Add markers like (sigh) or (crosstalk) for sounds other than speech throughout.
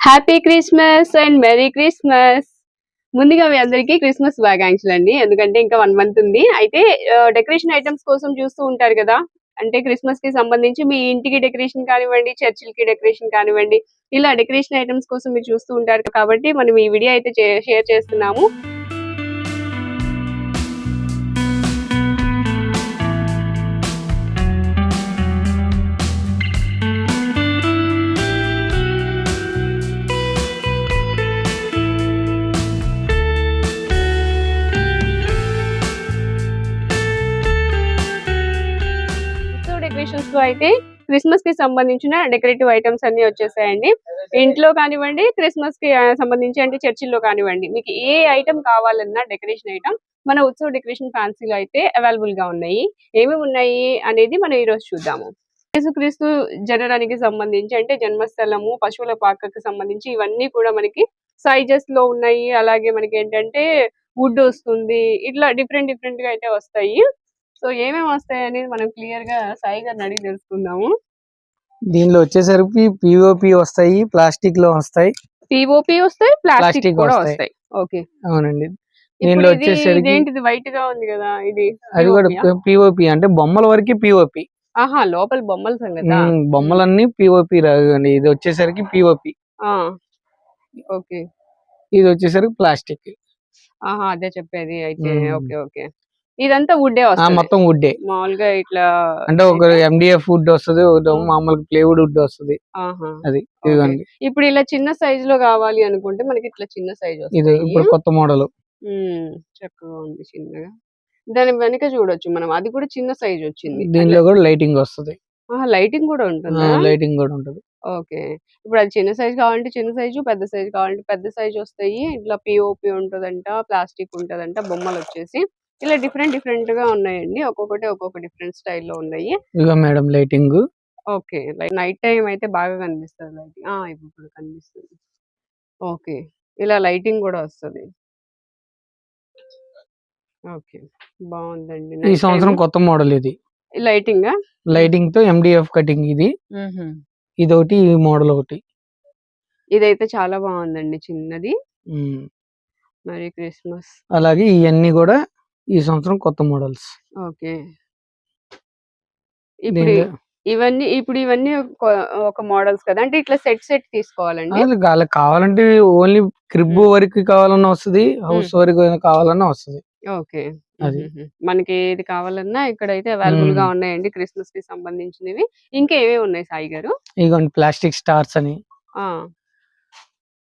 Happy Christmas and merry Christmas ముందుగా మీ అందరికీ క్రిస్మస్ శుభాకాంక్షలు అండి. ఎందుకంటే ఇంకా వన్ మంత్ ఉంది. అయితే డెకరేషన్ ఐటమ్స్ కోసం చూస్తూ ఉంటారు కదా. అంటే క్రిస్మస్కి సంబంధించి మీ ఇంటికి డెకరేషన్ కానివ్వండి చర్చిలకి డెకరేషన్ కానివ్వండి ఇలా డెకరేషన్ ఐటమ్స్ కోసం మీరు చూస్తూ ఉంటారు. కాబట్టి మనం ఈ వీడియో అయితే షేర్ చేస్తున్నాము. అయితే క్రిస్మస్కి సంబంధించిన డెకరేటివ్ ఐటమ్స్ అన్ని వచ్చేసాయండి. ఇంట్లో కానివ్వండి క్రిస్మస్కి సంబంధించి అంటే చర్చిల్లో కానివ్వండి మీకు ఏ ఐటమ్ కావాలన్నా డెకరేషన్ ఐటమ్ మన ఉత్సవ డెకరేషన్ ఫ్యాన్సీలో అయితే అవైలబుల్గా ఉన్నాయి. ఏమేమి ఉన్నాయి అనేది మనం ఈ రోజు చూద్దాము. యేసుక్రీస్తు జననానికి సంబంధించి అంటే జన్మస్థలము పశువుల పాకకు సంబంధించి ఇవన్నీ కూడా మనకి సైజెస్లో ఉన్నాయి. అలాగే మనకి ఏంటంటే వుడ్ వస్తుంది ఇట్లా డిఫరెంట్ డిఫరెంట్గా అయితే వస్తాయి. సో ఏమేమి వస్తాయి అనేది మనం క్లియర్గా సాయి గారిని అడిగి తెలుసుకుందాము. దీనిలో వచ్చేసరికి పిఓపి వస్తాయి ప్లాస్టిక్లో వస్తాయి పిఓపి వస్తాయి ప్లాస్టిక్ కూడా వస్తాయి. ఓకే. అవునండి. దీనిలో వచ్చేసరికి వైట్గా ఉంది కదా ఇది అది కూడా? పిఓపి అంటే బొమ్మల వరకు పిఓపి ఆహా లోపల బొమ్మల సంగతి? బొమ్మలన్నీ పిఓపి రాదండి ఇది వచ్చేసరికి పిఓపి ఓకే. ఇది వచ్చేసరికి ప్లాస్టిక్. ఆహా అదే చెప్పేది. అయితే. Okay okay. ఇదంతా వుడ్డే మొత్తం వుడ్డే మామూలుగా ఇట్లా అంటే ఒక ఎండిఎఫ్ వుడ్ వస్తుంది. మామూలుగా ప్లేవుడ్ వుడ్ వస్తుంది. ఆహా. అది ఇదిగోండి. ఇప్పుడు ఇలా చిన్న సైజ్లో కావాలి అనుకుంటే మనకి ఇట్లా చిన్న సైజ్ ఇది ఇప్పుడు కొత్త మోడల్. చక్కగా ఉంది చిన్నగా. దాని వెనక చూడొచ్చు మనం అది కూడా చిన్న సైజ్ వచ్చింది. దీనిలో కూడా లైటింగ్ వస్తుంది. లైటింగ్ కూడా ఉంటుందా? లైటింగ్ కూడా ఉంటది. ఓకే. ఇప్పుడు అది చిన్న సైజ్ కావాలంటే చిన్న సైజు పెద్ద సైజ్ కావాలంటే పెద్ద సైజ్ వస్తాయి. ఇట్లా పిఓపి ఉంటదంట ప్లాస్టిక్ ఉంటదంట బొమ్మలు వచ్చేసి. ఇలా డిఫరెంట్ డిఫరెంట్గా ఉన్నాయండి. ఒక్కొక్కటి ఒక్కొక్క డిఫరెంట్ స్టైల్లో ఉన్నాయి. ఇదిగో madam lighting. Okay. Like night time అయితే బాగా కనిపిస్తుంది లైటింగ్. ఆ ఇప్పుడు కనిపిస్తుంది. ఓకే. ఇలా లైటింగ్ కూడా వస్తుంది. ఓకే. బాగుందండి. ఈ సంవత్సరం కొత్త మోడల్ ఇది. లైటింగ్? లైటింగ్తో ఎండిఎఫ్ కటింగ్ ఇది. ఇది ఒకటి ఈ మోడల్ ఒకటి. ఇదైతే చాలా బాగుందండి చిన్నది. మరి క్రిస్మస్. అలాగే ఇవన్నీ కూడా ఈ సంవత్సరం కొత్త మోడల్స్. ఓకే. ఇప్పుడు ఇవన్నీ ఇప్పుడు ఇవన్నీ ఒక- మోడల్స్ కదా? అంటే ఇట్లా సెట్ సెట్ తీసుకోవాలండి? వాళ్ళకి కావాలంటే ఓన్లీ క్రిబ్. వరకు కావాలన్నా వస్తుంది హౌస్ వరకు కావాలన్నా వస్తుంది. ఓకే. మనకి ఏది కావాలన్నా ఇక్కడైతే అవైలబుల్గా. ఉన్నాయండి క్రిస్మస్కి సంబంధించినవి. ఇంకా ఏమేమి ఉన్నాయి సాయి గారు? ఇదిగోండి ప్లాస్టిక్ స్టార్స్ అని. ఆ.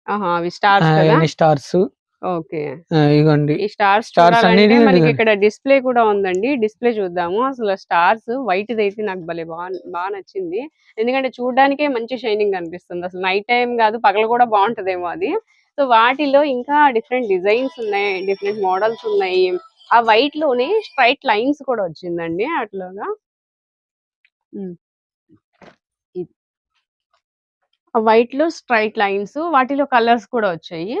ఆహా అవి స్టార్స్ స్టార్స్. ఓకే. ఇదిగోండి ఈ స్టార్స్ చూడాలంటే అనేది మనకి ఇక్కడ డిస్ప్లే కూడా ఉందండి. డిస్ప్లే చూద్దాము. అసలు స్టార్స్ వైట్ అయితే నాకు భలే బాగా బాగా నచ్చింది. ఎందుకంటే చూడడానికే మంచి షైనింగ్ అనిపిస్తుంది. అసలు నైట్ టైం కాదు పగలు కూడా బాగుంటదేమో అది. సో వాటిలో ఇంకా డిఫరెంట్ డిజైన్స్ ఉన్నాయి డిఫరెంట్ మోడల్స్ ఉన్నాయి. ఆ వైట్లోనే స్ట్రైట్ లైన్స్ కూడా వచ్చిందండి అట్లాగా. వైట్లో స్ట్రైట్ లైన్స్ వాటిలో కలర్స్ కూడా వచ్చాయి.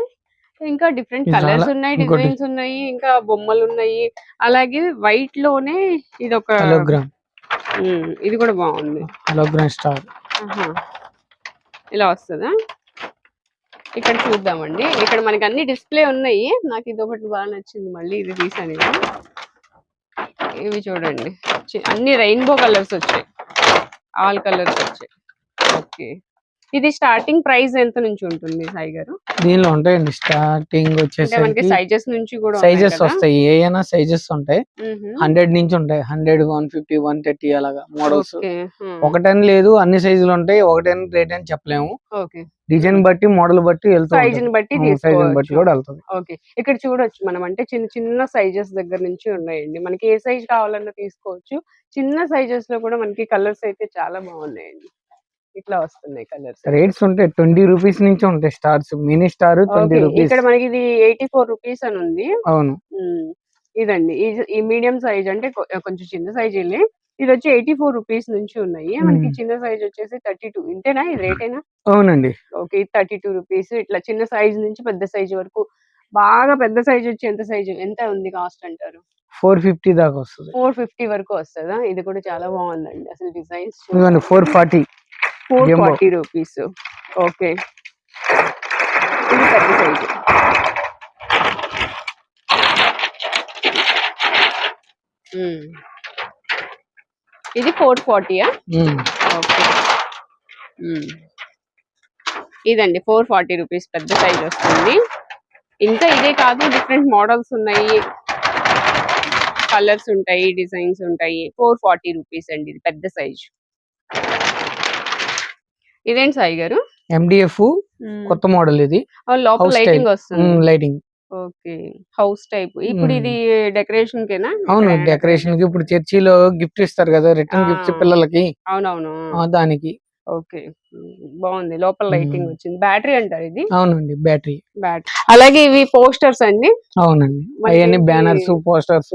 ఇంకా డిఫరెంట్ కలర్స్ ఉన్నాయి డిజైన్స్ ఉన్నాయి ఇంకా బొమ్మలు ఉన్నాయి అలాగే వైట్లోనే ఇది ఒక ఇది కూడా బాగుంది. హలోగ్రామ్ స్టార్ ఆహా. ఇలా వస్తుందా? ఇక్కడ చూద్దామండి. ఇక్కడ మనకి అన్ని డిస్ప్లే ఉన్నాయి. నాకు ఇది ఒకటి బాగా నచ్చింది మళ్ళీ ఇది తీసాను. ఇవి చూడండి. అన్ని రెయిన్బో కలర్స్ వచ్చాయి. ఆల్ కలర్స్ వచ్చాయి. ఓకే ఇది స్టార్టింగ్ ప్రైస్ ఎంత నుంచి ఉంటుంది సాయి గారు? దీనిలో ఉంటాయండి స్టార్టింగ్ అంటే మనకి సైజెస్ నుంచి కూడా సైజెస్? వస్తాయి ఏ అయినా సైజెస్ ఉంటాయి. హండ్రెడ్ నుంచి ఉంటాయి hundred one fifty one thirty అలాగా మోడల్స్. ఒకటని లేదు అన్ని సైజులు ఉంటాయి ఒకటని రేట్ అని చెప్పలేము డిజైన్ బట్టి మోడల్ బట్టి సైజ్ని బట్టి సైజ్ బట్టి కూడా వెళ్తుంది. ఓకే. ఇక్కడ చూడొచ్చు మనం అంటే చిన్న చిన్న సైజెస్ దగ్గర నుంచి ఉన్నాయండి. మనకి ఏ సైజ్ కావాలన్నా తీసుకోవచ్చు. చిన్న సైజెస్లో కూడా మనకి కలర్స్ అయితే చాలా బాగున్నాయండి. ఇట్లా వస్తున్నాయి కలర్స్ రేట్స్ ఉంటాయి. ట్వంటీ రూపీస్ నుంచి ఉంటాయి stars. Mini star twenty rupees. ఇక్కడ మనకి ఇది ఎయిటీ ఫోర్ రూపీస్ అని ఉంది. అవును. ఇదండి. ఈ- మీడియం సైజ్ అంటే కొంచెం చిన్న సైజ్ వెళ్ళి ఇది వచ్చి ఎయిటీ ఫోర్ రూపీస్ నుంచి ఉన్నాయి. మనకి. చిన్న సైజ్ వచ్చేసి థర్టీ టూ. ఇంతేనా? ఇది రేట్ అయినా అవునండి. Okay thirty two rupees. ఇట్లా చిన్న సైజ్ నుంచి పెద్ద సైజ్ వరకు. బాగా పెద్ద సైజ్ వచ్చి ఎంత సైజ్. ఎంత ఉంది కాస్ట్ అంటారు? ఫోర్ ఫిఫ్టీ దాకా వస్తుంది. ఫోర్ ఫిఫ్టీ వరకు వస్తుందా? ఇది కూడా చాలా బాగుందండి. అసలు designs four forty. Four. Forty rupees. Okay. ఇది పెద్ద సైజు. ఇది ఫోర్ ఫార్టీయా. ఓకే. ఇదండి ఫోర్ ఫార్టీ రూపీస్ పెద్ద సైజ్ వస్తుంది. ఇంకా ఇదే కాదు డిఫరెంట్ మోడల్స్ ఉన్నాయి. కలర్స్ ఉంటాయి డిజైన్స్ ఉంటాయి. ఫోర్ ఫార్టీ రూపీస్ అండి ఇది పెద్ద సైజ్. ఇదేంటి సాయి గారు? ఎండిఎఫ్ కొత్త మోడల్ ఇది. లోపల లైటింగ్. వస్తుంది. Lighting okay. హౌస్ టైప్ ఇప్పుడు. ఇది డెకరేషన్ కేనా అవును డెకరేషన్కి ఇప్పుడు చర్చిలో గిఫ్ట్ ఇస్తారు కదా రిటర్న్ ఆ. గిఫ్ట్స్ పిల్లలకి. అవునవును. దానికి. ఓకే. బాగుంది. లోపల లైటింగ్. వచ్చింది. బ్యాటరీ అంటారు ఇది? అవునండి బ్యాటరీ బ్యాటరీ అలాగే ఇవి పోస్టర్స్ అండి? అవునండి. అవన్నీ? బ్యానర్స్ పోస్టర్స్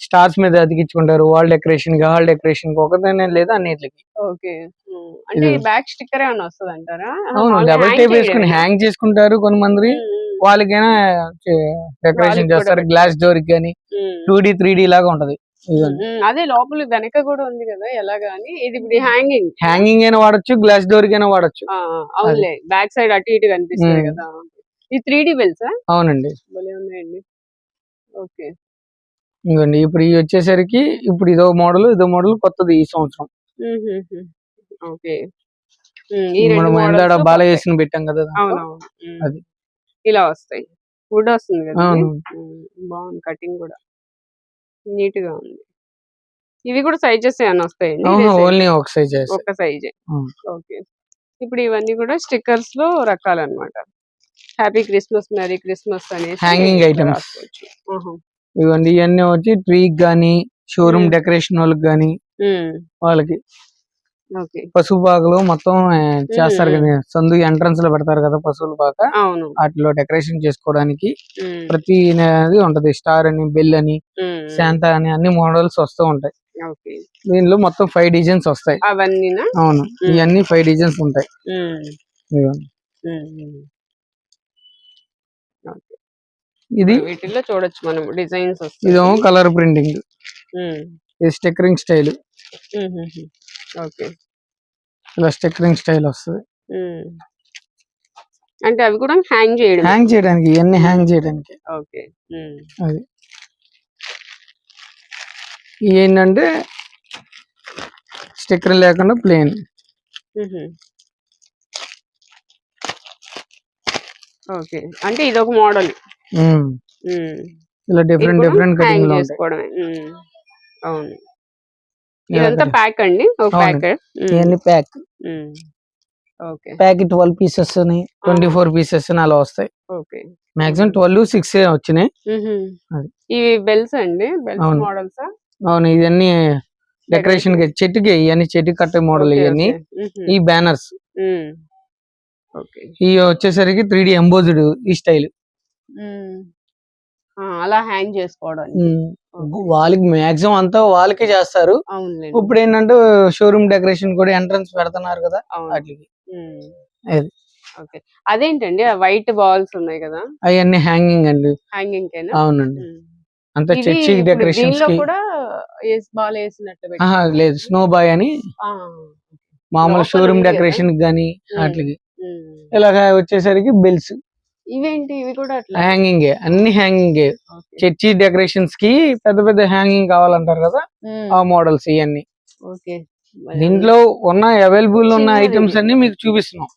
స్టార్స్ మీద అతికించుకుంటారు. వాల్ డెకరేషన్కి హాల్ డెకరేషన్కి ఒకదానే లేదా అన్నిటికి. ఓకే. అంటే బ్యాక్ స్టిక్కర్ ఏమైనా వస్తుంది అంటారా అవును డబుల్ టేప్ వేసుకుని హ్యాంగ్ చేసుకుంటారు కొంతమంది. వాళ్ళకైనా డెకరేషన్ చేస్తారు. గ్లాస్ డోర్కి కానీ టూ డి త్రీ డి లాగా ఉంటది. అదే లోపల వెనక కూడా ఉంది కదా ఎలాగా అని. ఇది ఇప్పుడు హ్యాంగింగ్ హ్యాంగింగ్ అయినా వాడచ్చు గ్లాస్ డోర్కి అయినా వాడచ్చు. అవునులే. బ్యాక్ సైడ్ అటు ఇటు కనిపిస్తుంది. కదా. ఈ త్రీ డి బెల్సా అవునండి. భలే ఉన్నాయండి. ఓకే. ఇదిగోండి ఇప్పుడు ఇవి వచ్చేసరికి ఇప్పుడు ఇదో మోడల్ ఇదో మోడల్ కొత్తది ఈ సంవత్సరం. ఓకే. మనం ఎందాడ బాల. వేసిన పెట్టాం కదా. అది. ఇలా వస్తాయి. వుడ్ వస్తుంది కదా. బాగుంది కటింగ్ కూడా. నీట్గా ఉంది. ఇవి కూడా సైజెస్ ఏమైనా size? ఓన్లీ ఒక సైజ్ ఒక సైజే. ఓకే. ఇప్పుడు ఇవన్నీ కూడా స్టిక్కర్స్లో రకాలన్నమాట. హ్యాపీ క్రిస్మస్ మెరీ క్రిస్మస్ అనేసి Hanging ఇక్కడ ఇవన్నీ ఇవన్నీ వచ్చి ట్రీ గానీ షోరూమ్. డెకరేషన్ వాళ్ళకి గానీ. వాళ్ళకి పసుపు పాకలు మొత్తం చేస్తారు. కదా. సందు ఎంట్రన్స్లో పెడతారు కదా పశువుల పాక. వాటిలో డెకరేషన్ చేసుకోవడానికి. ప్రతి అనేది ఉంటది. స్టార్ అని బెల్ అని. శాంతా అని అన్ని మోడల్స్ వస్తూ ఉంటాయి. దీనిలో మొత్తం ఫైవ్ డిజైన్స్ వస్తాయి. అవన్నీనా? అవును. ఇవన్నీ ఫైవ్ డిజైన్స్ ఉంటాయి మ్మ్. ఇదిగోండి. మ్మ్. మ్మ్. ఓకే. ఇది వీటిల్లో చూడొచ్చు మనం డిజైన్స్ ఇదేమో కలర్ ప్రింటింగ్. ఇది స్టిక్కరింగ్ స్టైల్. ఓకే. ఇలా స్టిక్కరింగ్ స్టైల్ వస్తుంది. అంటే అవి కూడా హ్యాంగ్ చేయడం హ్యాంగ్ చేయడానికి ఇవన్నీ హ్యాంగ్ చేయడానికి. ఓకే. అది. ఏంటంటే స్టిక్కర్ లేకుండా ప్లేన్. ఓకే. అంటే ఇది ఒక మోడల్. ఇలా డిఫరెంట్ డిఫరెంట్ కటింగ్ చేసుకోవడమే. అవును. ఇదంతా. ప్యాక్ అండి? ఒక. ప్యాకెట్ ఇవన్నీ pack okay. Packet twelve pieces అని ట్వంటీ ఫోర్ పీసెస్ అని అలా వస్తాయి. ఓకే. మాక్సిమం ట్వెల్వ్ సిక్స్ వచ్చినాయి. ఇవి బెల్స్ అండి? బెల్స్ అవును. మోడల్స్ అవును ఇవన్నీ డెకరేషన్కి చెట్టుకి ఇవన్నీ చెట్టు కట్టే మోడల్ ఇవన్నీ. ఈ బ్యానర్స్ ఓకే. ఇవి వచ్చేసరికి త్రీ డి ఎంబోజ్డ్ ఈ స్టైల్ అలా హ్యాంగ్ చేసుకోవడానికి. వాళ్ళకి మాక్సిమం అంతా వాళ్ళకే చేస్తారు. అవునులేండి. ఇప్పుడు ఏంటంటే షోరూమ్ డెకరేషన్ కూడా ఎంట్రన్స్ పెడుతున్నారు కదా అవును. వాటికి. ఉమ్. అది. ఓకే. అదేంటండి? ఆ వైట్ బాల్స్ ఉన్నాయి కదా? అవన్నీ హ్యాంగింగ్ అండి. హ్యాంగింగ్ కేనా అవునండి. ఉమ్. అంతా ఇది చర్చి ఇప్పుడు డెకరేషన్స్ దీనిలో కి కూడా బాల్ వేసినట్టు ఆహా, పెట్టారు. లేదు. స్నో బాయ్ అని మామూలు లోపల షోరూమ్ ఉంది కదా? డెకరేషన్ గానీ ఉమ్. వాటికి. ఉమ్. ఇలాగ వచ్చేసరికి బెల్స్ ఇవేంటి? ఇవి కూడా అట్లా? హ్యాంగింగ్. అన్ని హ్యాంగింగ్. చర్చి డెకరేషన్స్కి పెద్ద పెద్ద హ్యాంగింగ్ కావాలంటారు కదా. ఆ మోడల్స్ ఇవన్నీ ఓకే. దీంట్లో ఉన్న అవైలబుల్ ఉన్న. ఐటమ్స్ అన్ని మీకు చూపిస్తున్నాం.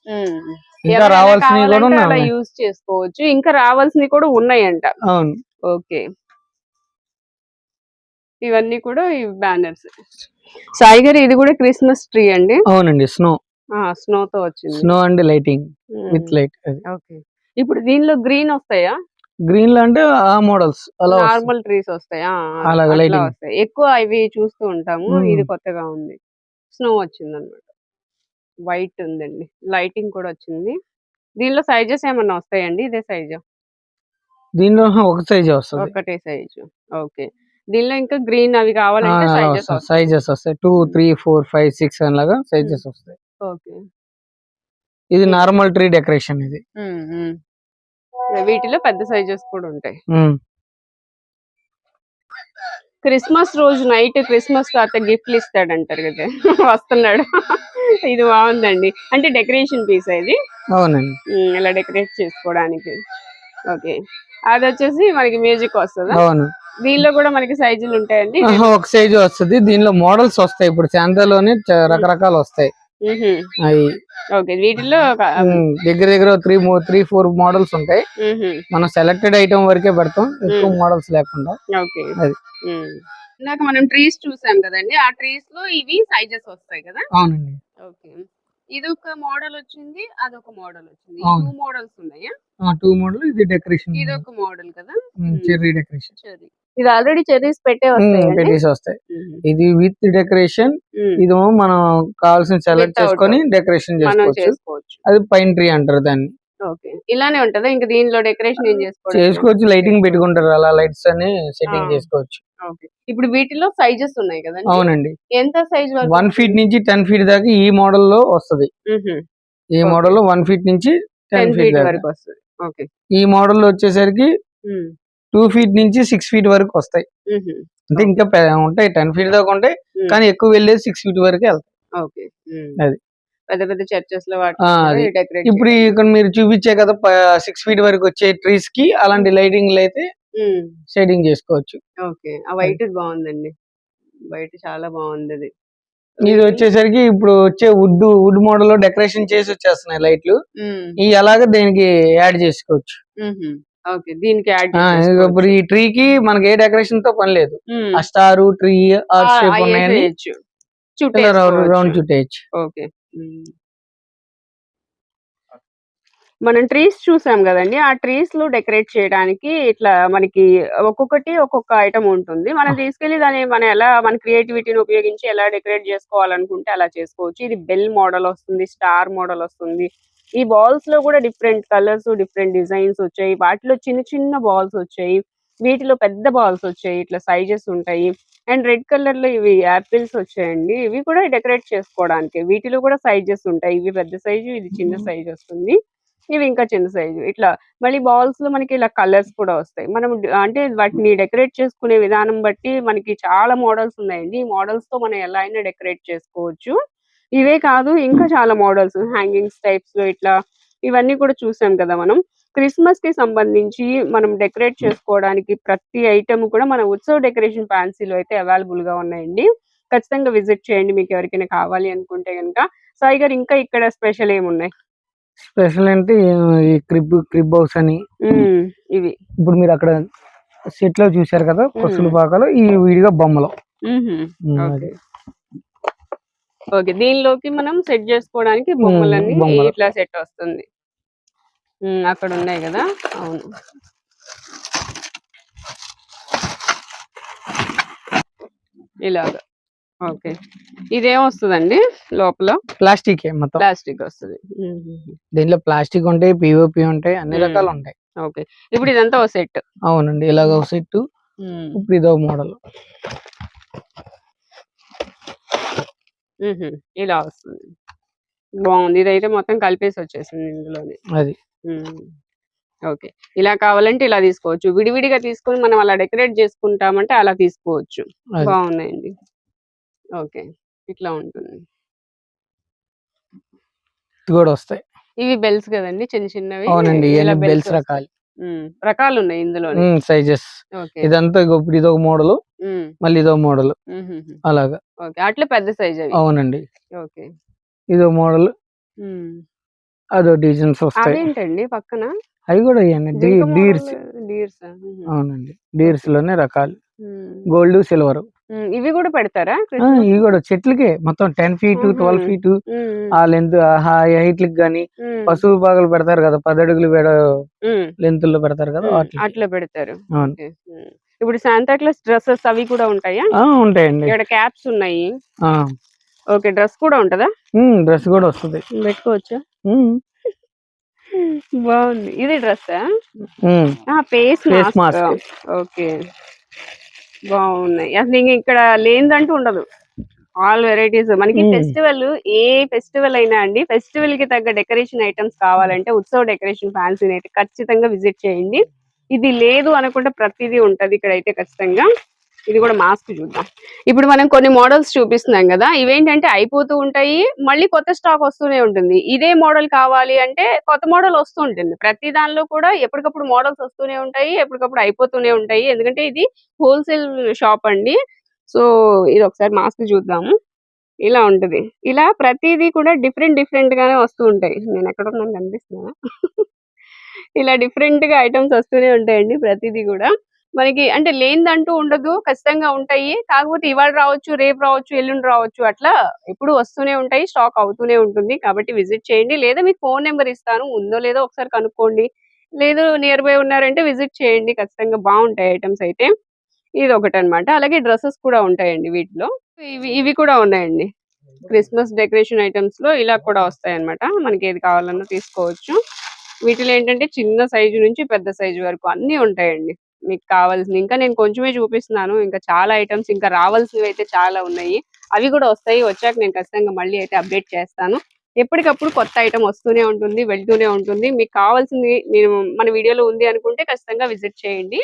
ఇంకా రావాల్సినవి కూడా ఉన్నాయి. యూజ్ చేసుకోవచ్చు. ఇంకా రావాల్సినవి కూడా ఉన్నాయంట. అవును. ఓకే. ఇవన్నీ కూడా ఈ బ్యానర్స్. సాయి గారు ఇది కూడా క్రిస్మస్ ట్రీ అండి? అవునండి స్నో స్నో తో వచ్చింది. Snow and lighting with light okay. ఇప్పుడు దీనిలో గ్రీన్ వస్తాయా? గ్రీన్లో అంటే ఆ మోడల్స్ అలా. నార్మల్ ట్రీస్ వస్తాయా? lighting. వస్తాయి. ఎక్కువ ఇవి చూస్తూ ఉంటాము. మ్మ్. ఇది కొత్తగా ఉంది. స్నో వచ్చింది అనమాట వైట్ ఉందండి. లైటింగ్ కూడా వచ్చింది. దీనిలో సైజెస్ ఏమన్నా వస్తాయండి? ఇదే సైజు దీనిలో (laughs) ఒక సైజ్ వస్తుంది. ఒకటే సైజు ఓకే దీనిలో ఇంకా గ్రీన్ అవి కావాలంటే సైజెస్ వస్తాయి. సైజెస్ వస్తాయి. Two three four five six అలాగా సైజెస్ వస్తాయి. ఓకే ఇది నార్మల్ ట్రీ డెకరేషన్ ఇది. వీటిలో పెద్ద సైజెస్ కూడా ఉంటాయి. క్రిస్మస్ రోజు నైట్ క్రిస్మస్ తాత గిఫ్ట్లు ఇస్తాడు అంటారు కదా. (laughs) వస్తున్నాడు. ఇది బాగుందండి. అంటే డెకరేషన్ పీస్ ఇది. అవునండి. ఇలా డెకరేట్ చేసుకోవడానికి. ఓకే. అది వచ్చేసి మనకి మ్యూజిక్ వస్తుందా? అవును. దీనిలో కూడా మనకి సైజులు ఉంటాయండి. ఒక సైజు వస్తుంది. దీనిలో మోడల్స్ వస్తాయి. ఇప్పుడు శాంతాలోనే రకరకాలు వస్తాయి. అవి ఓకే ఒక- ఉమ్, దగ్గర దగ్గర త్రీ త్రీ ఫోర్ మోడల్స్ ఉంటాయి. మనం సెలెక్టెడ్ ఐటమ్ వరకే పెడతాం ఎక్కువ. మోడల్స్ లేకుండా. ఓకే. అది. ఇందాక మనం ట్రీస్ చూసాం కదండి ఆ ట్రీస్లో ఇవి సైజెస్ వస్తాయి కదా? అవునండి. ఓకే. ఇది ఒక మోడల్ వచ్చింది అదొక మోడల్ వచ్చింది. టూ మోడల్స్ ఉన్నాయా? టూ మోడల్ ఇది డెకరేషన్ ఇది ఒక మోడల్ కదా చెర్రీ డెకరేషన్ చెర్రీ ఇది ఆల్రెడీ చెర్రీస్ పెట్టే వస్తాయి పెట్టేసి వస్తాయి. ఇది విత్ డెకరేషన్ ఇది మనం కావాల్సిన సెలెక్ట్. చేసుకొని డెకరేషన్ చేసుకోవచ్చు. అది పైన్ ట్రీ అంటారు దాన్ని. ఇలానే ఉంటదా? ఇంకా దీనిలో డెకరేషన్ ఏం చేసుకోవచ్చు. చేసుకోవచ్చు లైటింగ్ పెట్టుకుంటారు అలా లైట్స్ అని సెట్టింగ్. చేసుకోవచ్చు. ఇప్పుడు వీటిలో సైజెస్ ఉన్నాయి కదండి? అవునండి. ఎంత సైజ్ వన్ ఫీట్ నుంచి టెన్ ఫీట్ దాకా ఈ మోడల్లో వస్తది ఈ. మోడల్లో వన్ ఫీట్ నుంచి టెన్ ఫీట్ వరకు వస్తుంది. ఓకే. ఈ మోడల్లో వచ్చేసరికి టూ ఫీట్ నుంచి సిక్స్ ఫీట్ వరకు వస్తాయి. అంటే ఇంకా ఉంటాయి టెన్ ఫీట్ దాకా ఉంటాయి కానీ ఎక్కువ వెళ్ళేది సిక్స్ ఫీట్ వరకే వెళ్తాయి. ఓకే. అది. పెద్ద పెద్ద చర్చెస్లో ఇప్పుడు ఇక్కడ మీరు చూపించే కదా సిక్స్ ఫీట్ వరకు వచ్చే ట్రీస్కి అలాంటి లైటింగ్ అయితే షేడింగ్ చేసుకోవచ్చు. ఓకే. ఆ వైట్ బాగుందండి. వైట్ చాలా బాగుంది అది ఇది వచ్చేసరికి ఇప్పుడు వచ్చే వుడ్ వుడ్ మోడల్లో డెకరేషన్ చేసి వచ్చేస్తున్నాయి లైట్లు. ఈ అలాగే దీనికి యాడ్ చేసుకోవచ్చు. దీనికి ఇప్పుడు ఈ ట్రీ కి మనకి ఏ డెకరేషన్తో పని లేదు. ఆ స్టార్ ట్రీ ఆర్ షేప్ ఉన్నాయని రౌండ్ చుట్టేయచ్చు. ఓకే. మనం ట్రీస్ చూసాం కదండి ఆ ట్రీస్లో డెకరేట్ చేయడానికి ఇట్లా మనకి ఒక్కొక్కటి ఒక్కొక్క ఐటమ్ ఉంటుంది. మనం తీసుకెళ్ళి దాన్ని మనం ఎలా మన క్రియేటివిటీని ఉపయోగించి ఎలా డెకరేట్ చేసుకోవాలనుకుంటే అలా చేసుకోవచ్చు. ఇది బెల్ మోడల్ వస్తుంది స్టార్ మోడల్ వస్తుంది ఈ బాల్స్లో కూడా డిఫరెంట్ కలర్స్ డిఫరెంట్ డిజైన్స్ వచ్చాయి. వాటిలో చిన్న చిన్న బాల్స్ వచ్చాయి. వీటిలో పెద్ద బాల్స్ వచ్చాయి. ఇట్లా సైజెస్ ఉంటాయి. అండ్ రెడ్ కలర్లో ఇవి యాపిల్స్ వచ్చాయండి. ఇవి కూడా డెకరేట్ చేసుకోవడానికి. వీటిలో కూడా సైజెస్ ఉంటాయి. ఇవి పెద్ద సైజు ఇది చిన్న సైజ్ వస్తుంది. ఇవి ఇంకా చిన్న సైజు ఇట్లా మళ్ళీ బాల్స్లో మనకి ఇలా కలర్స్ కూడా వస్తాయి. మనం అంటే వాటిని డెకరేట్ చేసుకునే విధానం బట్టి మనకి చాలా మోడల్స్ ఉన్నాయండి. ఈ మోడల్స్తో మనం ఎలా అయినా డెకరేట్ చేసుకోవచ్చు. ఇవే కాదు ఇంకా చాలా మోడల్స్ హ్యాంగింగ్స్ టైప్స్లో ఇట్లా ఇవన్నీ కూడా చూసాం కదా మనం. క్రిస్మస్కి సంబంధించి మనం డెకరేట్ చేసుకోవడానికి ప్రతి ఐటమ్ కూడా మన ఉత్సవ్ డెకరేషన్ ఫ్యాన్సీలో అయితే అవైలబుల్గా ఉన్నాయండి. ఖచ్చితంగా విజిట్ చేయండి మీకు ఎవరికైనా కావాలి అనుకుంటే కనుక సాయి గారు ఇంకా ఇక్కడ స్పెషల్ ఏమున్నాయి? స్పెషల్ అంటే ఈ క్రిబ్ క్రిబ్ హౌస్ అని. ఇవి. ఇప్పుడు మీరు అక్కడ సెట్లో చూశారు కదా కొసులు పాకలు ఈ విడిగా బొమ్మలు. ఓకే. దీనిలోకి మనం సెట్ చేసుకోవడానికి బొమ్మలన్నీ బొమ్మలు. ఇట్లా సెట్ వస్తుంది? అక్కడ ఉన్నాయి కదా? అవును. ఇలాగా. ఓకే. ఇదేం వస్తుందండి లోపల? ప్లాస్టిక్ మొత్తం. ప్లాస్టిక్ వస్తుంది. దీంట్లో ప్లాస్టిక్ ఉంటాయి పిఓపి ఉంటాయి అన్ని. రకాలు ఉంటాయి. ఓకే. ఇప్పుడు ఇదంతా ఒక సెట్. అవునండి. ఇలాగ ఒక సెట్ ఇప్పుడు ఇదో మోడల్. ఇలా వస్తుంది. బాగుంది. ఇదైతే మొత్తం కలిపేసి వచ్చేసింది ఇందులోనే. అది. ఓకే. ఇలా కావాలంటే ఇలా తీసుకోవచ్చు. విడివిడిగా తీసుకొని మనం అలా డెకరేట్ చేసుకుంటామంటే అలా తీసుకోవచ్చు. అది. బాగున్నాయండి. ఓకే. ఇట్లా ఉంటుంది. ఇది కూడా వస్తాయి. ఇవి బెల్స్ కదండి? చిన్న చిన్నవి. అవునండి. ఇలా బెల్స్ వస్తాయి. రకాలు. రకాలు ఉన్నాయి ఇందులో సైజెస్. ఇదంతా ఇప్పుడు ఇదొక మోడల్ మళ్ళీ ఇదో మోడల్. అలాగా. అట్లా పెద్ద సైజ్ అవి అవునండి. ఓకే. ఇదో మోడల్. అదో డిజైన్స్ వస్తాయి. అదేంటండి పక్కన? అవి కూడా డీర్స్. డీర్స్. అవునండి. డీర్స్లోనే రకాలు. Gold silver. ఇవి కూడా పెడతారా ఇవి కూడా చెట్లకే. మొత్తం టెన్ ఫీట్. Twelve feet. ఆ లెంత్ హైట్కి గానీ పశువు పాగలు పెడతారు కదా పది అడుగులు లెంత్లో పెడతారు కదా. అట్లా పెడతారు. ఇప్పుడు శాంతా క్లాస్ డ్రెస్సెస్ అవి కూడా ఉంటాయా? ఉంటాయండి. ఇక్కడ క్యాప్స్ ఉన్నాయి? ఓకే డ్రెస్ కూడా ఉంటదా? డ్రెస్ కూడా వస్తుంది. పెట్టుకోవచ్చా? బాగుంది. ఇది dress face Face mask. Okay. బాగున్నాయి. అసలు ఇంక ఇక్కడ లేనిదంటూ ఉండదు. All varieties. మనకి. ఫెస్టివల్ ఏ ఫెస్టివల్ అయినా అండి ఫెస్టివల్కి తగ్గ డెకరేషన్ ఐటమ్స్ కావాలంటే ఉత్సవ్ డెకరేషన్ ఫ్యాన్సీ అయితే ఖచ్చితంగా విజిట్ చేయండి. ఇది లేదు అనుకుంటే ప్రతిదీ ఉంటది ఇక్కడ అయితే ఖచ్చితంగా. ఇది కూడా మాస్క్ చూద్దాం. ఇప్పుడు మనం కొన్ని మోడల్స్ చూపిస్తున్నాం కదా ఇవేంటంటే అయిపోతూ ఉంటాయి మళ్ళీ కొత్త స్టాక్ వస్తూనే ఉంటుంది. ఇదే మోడల్ కావాలి అంటే కొత్త మోడల్ వస్తూ ఉంటుంది. ప్రతి దానిలో కూడా ఎప్పటికప్పుడు మోడల్స్ వస్తూనే ఉంటాయి ఎప్పటికప్పుడు అయిపోతూనే ఉంటాయి. ఎందుకంటే ఇది హోల్సేల్ షాప్ అండి. సో ఇది ఒకసారి మాస్క్ చూద్దాము. ఇలా ఉంటది. ఇలా ప్రతిదీ కూడా డిఫరెంట్ డిఫరెంట్ గానే వస్తూ ఉంటాయి. నేను ఎక్కడ ఉన్నాను కనిపిస్తున్నా. (laughs) ఇలా డిఫరెంట్గా ఐటమ్స్ వస్తూనే ఉంటాయండి ప్రతిదీ కూడా. మనకి అంటే లేనిదంటూ ఉండదు. ఖచ్చితంగా ఉంటాయి. కాకపోతే ఇవాళ రావచ్చు రేపు రావచ్చు ఎల్లుండి రావచ్చు అట్లా ఎప్పుడు వస్తూనే ఉంటాయి. స్టాక్ అవుతూనే ఉంటుంది. కాబట్టి విజిట్ చేయండి. లేదా మీకు ఫోన్ నెంబర్ ఇస్తాను. ఉందో లేదో ఒకసారి కనుక్కోండి. లేదు నియర్ బై ఉన్నారంటే విజిట్ చేయండి. ఖచ్చితంగా బాగుంటాయి ఐటమ్స్ అయితే. ఇది ఒకటి అనమాట అలాగే డ్రెస్సెస్ కూడా ఉంటాయండి వీటిలో. ఇవి ఇవి కూడా ఉన్నాయండి. క్రిస్మస్ డెకరేషన్ ఐటమ్స్లో ఇలా కూడా వస్తాయి అనమాట మనకి ఏది కావాలన్నా తీసుకోవచ్చు. వీటిలో ఏంటంటే చిన్న సైజు నుంచి పెద్ద సైజు వరకు అన్ని ఉంటాయండి. మీకు కావాల్సింది ఇంకా నేను కొంచెమే చూపిస్తున్నాను. ఇంకా చాలా ఐటమ్స్ ఇంకా రావాల్సినవి అయితే చాలా ఉన్నాయి. అవి కూడా వస్తాయి. వచ్చాక నేను ఖచ్చితంగా మళ్ళీ అయితే అప్డేట్ చేస్తాను. ఎప్పటికప్పుడు కొత్త ఐటమ్ వస్తూనే ఉంటుంది వెళ్తూనే ఉంటుంది. మీకు కావాల్సింది మీరు మన వీడియోలో ఉంది అనుకుంటే ఖచ్చితంగా విజిట్ చేయండి.